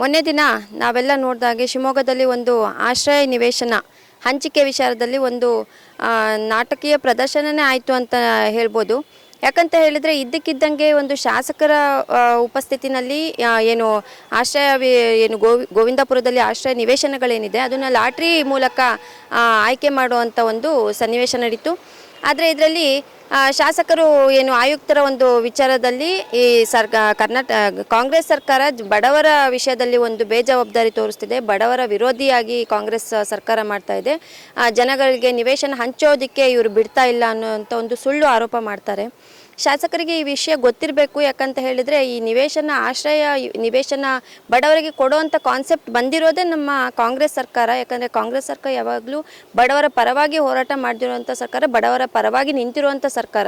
ಮೊನ್ನೆ ದಿನ ನಾವೆಲ್ಲ ನೋಡಿದಾಗೆ ಶಿವಮೊಗ್ಗದಲ್ಲಿ ಒಂದು ಆಶ್ರಯ ನಿವೇಶನ, ಹಂಚಿಕೆ ವಿಚಾರದಲ್ಲಿ ಒಂದು ನಾಟಕೀಯ ಪ್ರದರ್ಶನನೇ ಆಯಿತು ಅಂತ ಹೇಳ್ಬೋದು. ಯಾಕಂತ ಹೇಳಿದರೆ ಇದ್ದಕ್ಕಿದ್ದಂಗೆ ಒಂದು ಶಾಸಕರ ಉಪಸ್ಥಿತಿನಲ್ಲಿ ಏನು ಆಶ್ರಯ ಏನು ಗೋವಿ ಗೋವಿಂದಪುರದಲ್ಲಿ ಆಶ್ರಯ ನಿವೇಶನಗಳೇನಿದೆ, ಅದನ್ನು ಲಾಟ್ರಿ ಮೂಲಕ ಆಯ್ಕೆ ಮಾಡುವಂಥ ಒಂದು ಸನ್ನಿವೇಶ ನಡೀತು. ಆದರೆ ಇದರಲ್ಲಿ ಶಾಸಕರು ಏನು ಆಯುಕ್ತರ ಒಂದು ವಿಚಾರದಲ್ಲಿ ಈ ಸರ್ ಕರ್ನಾಟಕ ಕಾಂಗ್ರೆಸ್ ಸರ್ಕಾರ ಬಡವರ ವಿಷಯದಲ್ಲಿ ಒಂದು ಬೇಜವಾಬ್ದಾರಿ ತೋರಿಸ್ತಿದೆ. ಬಡವರ ವಿರೋಧಿಯಾಗಿ ಕಾಂಗ್ರೆಸ್ ಸರ್ಕಾರ ಮಾಡ್ತಾ ಇದೆ. ಜನಗಳಿಗೆ ನಿವೇಶನ ಹಂಚೋದಕ್ಕೆ ಇವರು ಬಿಡ್ತಾ ಇಲ್ಲ ಅನ್ನೋಂಥ ಒಂದು ಸುಳ್ಳು ಆರೋಪ ಮಾಡ್ತಾರೆ. ಶಾಸಕರಿಗೆ ಈ ವಿಷಯ ಗೊತ್ತಿರಬೇಕು ಯಾಕಂತ ಹೇಳಿದರೆ ಈ ನಿವೇಶನ ಆಶ್ರಯ, ನಿವೇಶನ ಬಡವರಿಗೆ ಕೊಡುವಂಥ ಕಾನ್ಸೆಪ್ಟ್ ಬಂದಿರೋದೇ ನಮ್ಮ ಕಾಂಗ್ರೆಸ್ ಸರ್ಕಾರ. ಯಾಕಂದರೆ ಕಾಂಗ್ರೆಸ್ ಸರ್ಕಾರ ಯಾವಾಗಲೂ ಬಡವರ ಪರವಾಗಿ ಹೋರಾಟ ಮಾಡಿರುವಂಥ ಸರ್ಕಾರ, ಬಡವರ ಪರವಾಗಿ ನಿಂತಿರುವಂಥ ಸರ್ಕಾರ.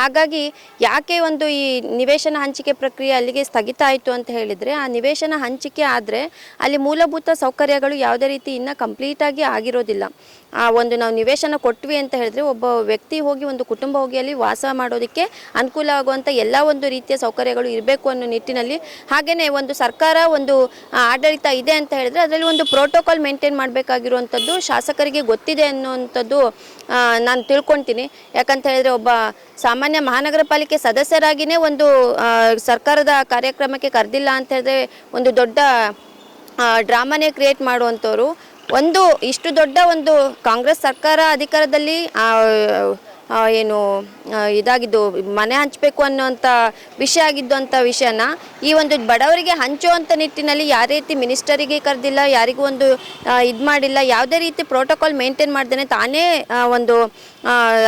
ಹಾಗಾಗಿ ಯಾಕೆ ಒಂದು ಈ ನಿವೇಶನ ಹಂಚಿಕೆ ಪ್ರಕ್ರಿಯೆ ಅಲ್ಲಿಗೆ ಸ್ಥಗಿತ ಆಯಿತು ಅಂತ ಹೇಳಿದರೆ, ಆ ನಿವೇಶನ ಹಂಚಿಕೆ ಆದರೆ ಅಲ್ಲಿ ಮೂಲಭೂತ ಸೌಕರ್ಯಗಳು ಯಾವುದೇ ರೀತಿ ಇನ್ನೂ ಕಂಪ್ಲೀಟಾಗಿ ಆಗಿರೋದಿಲ್ಲ. ಆ ಒಂದು ನಾವು ನಿವೇಶನ ಕೊಟ್ವಿ ಅಂತ ಹೇಳಿದ್ರೆ ಒಬ್ಬ ವ್ಯಕ್ತಿ ಹೋಗಿ ಒಂದು ಕುಟುಂಬ ಹೋಗಿ ಅಲ್ಲಿ ವಾಸ ಮಾಡೋದಕ್ಕೆ ಅನುಕೂಲ ಆಗುವಂಥ ಎಲ್ಲ ಒಂದು ರೀತಿಯ ಸೌಕರ್ಯಗಳು ಇರಬೇಕು ಅನ್ನೋ ನಿಟ್ಟಿನಲ್ಲಿ ಹಾಗೆಯೇ ಒಂದು ಸರ್ಕಾರ ಒಂದು ಆಡಳಿತ ಇದೆ ಅಂತ ಹೇಳಿದ್ರೆ ಅದರಲ್ಲಿ ಒಂದು ಪ್ರೋಟೋಕಾಲ್ ಮೇಂಟೈನ್ ಮಾಡಬೇಕಾಗಿರುವಂಥದ್ದು ಶಾಸಕರಿಗೆ ಗೊತ್ತಿದೆ ಅನ್ನುವಂಥದ್ದು ನಾನು ತಿಳ್ಕೊತೀನಿ. ಯಾಕಂತ ಹೇಳಿದ್ರೆ ಒಬ್ಬ ಸಾಮಾನ್ಯ ಮಹಾನಗರ ಪಾಲಿಕೆ ಸದಸ್ಯರಾಗಿಯೇ ಒಂದು ಸರ್ಕಾರದ ಕಾರ್ಯಕ್ರಮಕ್ಕೆ ಕರೆದಿಲ್ಲ ಅಂತ ಹೇಳಿದ್ರೆ ಒಂದು ದೊಡ್ಡ ಡ್ರಾಮಾನೇ ಕ್ರಿಯೇಟ್ ಮಾಡುವಂಥವ್ರು. ಒಂದು ಇಷ್ಟು ದೊಡ್ಡ ಒಂದು ಕಾಂಗ್ರೆಸ್ ಸರ್ಕಾರ ಅಧಿಕಾರದಲ್ಲಿ ಏನು ಇದಾಗಿದ್ದು, ಮನೆ ಹಂಚಬೇಕು ಅನ್ನೋಂಥ ವಿಷಯ ಆಗಿದ್ದು ಅಂಥ ವಿಷಯನ? ಈ ಒಂದು ಬಡವರಿಗೆ ಹಂಚುವಂಥ ನಿಟ್ಟಿನಲ್ಲಿ ಯಾವ ರೀತಿ ಮಿನಿಸ್ಟರಿಗೆ ಕರೆದಿಲ್ಲ, ಯಾರಿಗೂ ಒಂದು ಇದು ಮಾಡಿಲ್ಲ, ಯಾವುದೇ ರೀತಿ ಪ್ರೋಟೋಕಾಲ್ ಮೇಂಟೈನ್ ಮಾಡ್ದೇ ತಾನೇ ಒಂದು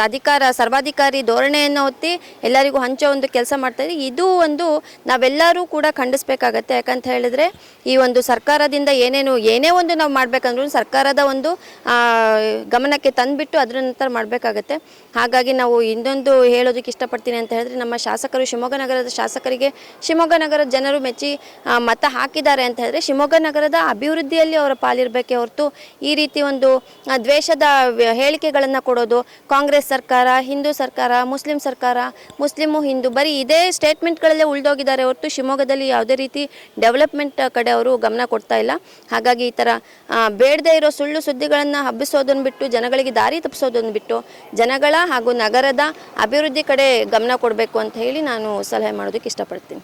ಅಧಿಕಾರ, ಸರ್ವಾಧಿಕಾರಿ ಧೋರಣೆಯನ್ನು ಹೊತ್ತಿ ಎಲ್ಲರಿಗೂ ಹಂಚೋ ಒಂದು ಕೆಲಸ ಮಾಡ್ತಾರೆ ಇದು ಒಂದು ನಾವೆಲ್ಲರೂ ಕೂಡ ಖಂಡಿಸಬೇಕಾಗತ್ತೆ. ಯಾಕಂತ ಹೇಳಿದ್ರೆ ಈ ಒಂದು ಸರ್ಕಾರದಿಂದ ಏನೇನು, ಏನೇ ಒಂದು ನಾವು ಮಾಡಬೇಕಂದ್ರೂ ಸರ್ಕಾರದ ಒಂದು ಗಮನಕ್ಕೆ ತಂದುಬಿಟ್ಟು ಅದರ ನಂತರ ಮಾಡಬೇಕಾಗತ್ತೆ. ಹಾಗಾಗಿ ನಾವು ಇನ್ನೊಂದು ಹೇಳೋದಕ್ಕೆ ಇಷ್ಟಪಡ್ತೀನಿ ಅಂತ ಹೇಳಿದ್ರೆ ನಮ್ಮ ಶಾಸಕರು ಶಿವಮೊಗ್ಗ ನಗರದ ಶಾಸಕರಿಗೆ ಶಿವಮೊಗ್ಗ ನಗರದ ಜನರು ಮೆಚ್ಚಿ ಮತ ಹಾಕಿದ್ದಾರೆ ಅಂತ ಹೇಳಿದ್ರೆ ಶಿವಮೊಗ್ಗ ನಗರದ ಅಭಿವೃದ್ಧಿಯಲ್ಲಿ ಅವರ ಪಾಲಿರಬೇಕೆ ಹೊರತು ಈ ರೀತಿ ಒಂದು ದ್ವೇಷದ ಹೇಳಿಕೆಗಳನ್ನು ಕೊಡೋದು ಕಾಂಗ್ರೆಸ್ ಸರ್ಕಾರ, ಹಿಂದೂ ಸರ್ಕಾರ, ಮುಸ್ಲಿಂ ಸರ್ಕಾರ, ಮುಸ್ಲಿಮು, ಹಿಂದೂ ಬರೀ ಇದೇ ಸ್ಟೇಟ್ಮೆಂಟ್ಗಳಲ್ಲೇ ಉಳಿದೋಗಿದ್ದಾರೆ ಹೊರತು ಶಿವಮೊಗ್ಗದಲ್ಲಿ ಯಾವುದೇ ರೀತಿ ಡೆವಲಪ್ಮೆಂಟ್ ಕಡೆ ಅವರು ಗಮನ ಕೊಡ್ತಾ ಇಲ್ಲ. ಹಾಗಾಗಿ ಈ ಥರ ಬೇಡದೇ ಇರೋ ಸುಳ್ಳು ಸುದ್ದಿಗಳನ್ನು ಹಬ್ಬಿಸೋದನ್ನು ಬಿಟ್ಟು, ಜನಗಳಿಗೆ ದಾರಿ ತಪ್ಪಿಸೋದನ್ನು ಬಿಟ್ಟು, ಜನಗಳ ಹಾಗೂ ನಗರದ ಅಭಿವೃದ್ಧಿ ಕಡೆ ಗಮನ ಕೊಡಬೇಕು ಅಂತ ಹೇಳಿ ನಾನು ಸಲಹೆ ಮಾಡೋದಕ್ಕೆ ಇಷ್ಟಪಡ್ತೀನಿ.